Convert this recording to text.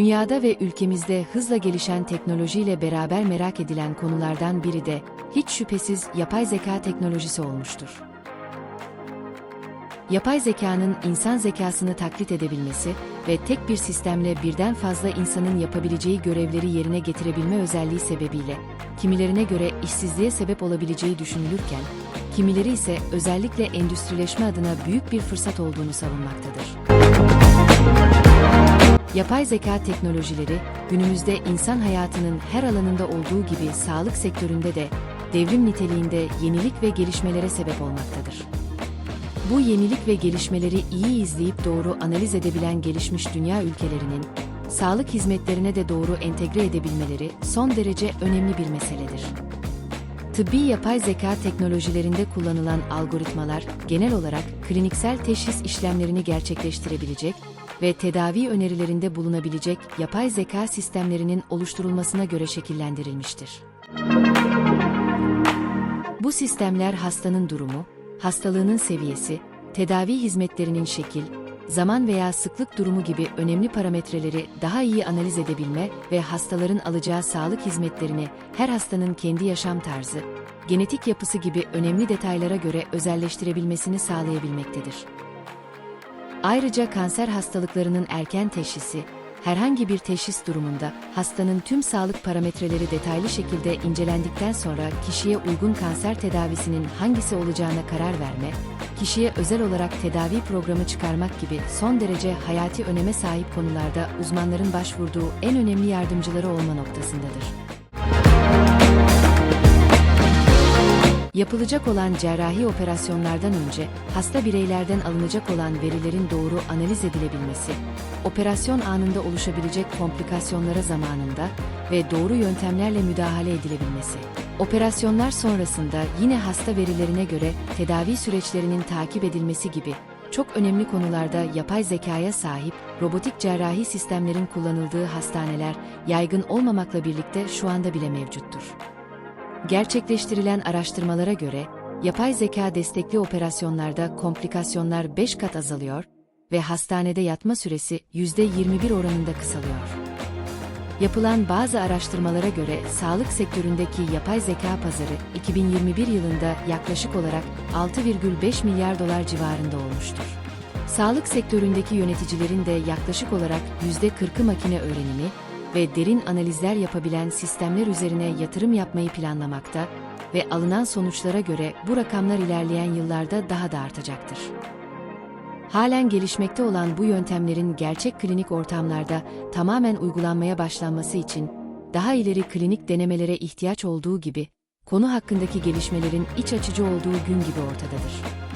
Dünyada ve ülkemizde hızla gelişen teknolojiyle beraber merak edilen konulardan biri de hiç şüphesiz yapay zeka teknolojisi olmuştur. Yapay zekanın insan zekasını taklit edebilmesi ve tek bir sistemle birden fazla insanın yapabileceği görevleri yerine getirebilme özelliği sebebiyle kimilerine göre işsizliğe sebep olabileceği düşünülürken, kimileri ise özellikle endüstrileşme adına büyük bir fırsat olduğunu savunmaktadır. Yapay zeka teknolojileri günümüzde insan hayatının her alanında olduğu gibi sağlık sektöründe de devrim niteliğinde yenilik ve gelişmelere sebep olmaktadır. Bu yenilik ve gelişmeleri iyi izleyip doğru analiz edebilen gelişmiş dünya ülkelerinin sağlık hizmetlerine de doğru entegre edebilmeleri son derece önemli bir meseledir. Tıbbi yapay zeka teknolojilerinde kullanılan algoritmalar genel olarak kliniksel teşhis işlemlerini gerçekleştirebilecek ve tedavi önerilerinde bulunabilecek yapay zeka sistemlerinin oluşturulmasına göre şekillendirilmiştir. Bu sistemler hastanın durumu, hastalığının seviyesi, tedavi hizmetlerinin şekil, zaman veya sıklık durumu gibi önemli parametreleri daha iyi analiz edebilme ve hastaların alacağı sağlık hizmetlerini her hastanın kendi yaşam tarzı, genetik yapısı gibi önemli detaylara göre özelleştirebilmesini sağlayabilmektedir. Ayrıca kanser hastalıklarının erken teşhisi, herhangi bir teşhis durumunda hastanın tüm sağlık parametreleri detaylı şekilde incelendikten sonra kişiye uygun kanser tedavisinin hangisi olacağına karar verme, kişiye özel olarak tedavi programı çıkarmak gibi son derece hayati öneme sahip konularda uzmanların başvurduğu en önemli yardımcıları olma noktasındadır. Yapılacak olan cerrahi operasyonlardan önce hasta bireylerden alınacak olan verilerin doğru analiz edilebilmesi, operasyon anında oluşabilecek komplikasyonlara zamanında ve doğru yöntemlerle müdahale edilebilmesi. Operasyonlar sonrasında yine hasta verilerine göre tedavi süreçlerinin takip edilmesi gibi çok önemli konularda yapay zekaya sahip robotik cerrahi sistemlerin kullanıldığı hastaneler yaygın olmamakla birlikte şu anda bile mevcuttur. Gerçekleştirilen araştırmalara göre, yapay zeka destekli operasyonlarda komplikasyonlar 5 kat azalıyor ve hastanede yatma süresi %21 oranında kısalıyor. Yapılan bazı araştırmalara göre sağlık sektöründeki yapay zeka pazarı 2021 yılında yaklaşık olarak 6,5 milyar dolar civarında olmuştur. Sağlık sektöründeki yöneticilerin de yaklaşık olarak %40'ı makine öğrenimi, ve derin analizler yapabilen sistemler üzerine yatırım yapmayı planlamakta ve alınan sonuçlara göre bu rakamlar ilerleyen yıllarda daha da artacaktır. Halen gelişmekte olan bu yöntemlerin gerçek klinik ortamlarda tamamen uygulanmaya başlanması için daha ileri klinik denemelere ihtiyaç olduğu gibi konu hakkındaki gelişmelerin iç açıcı olduğu gün gibi ortadadır.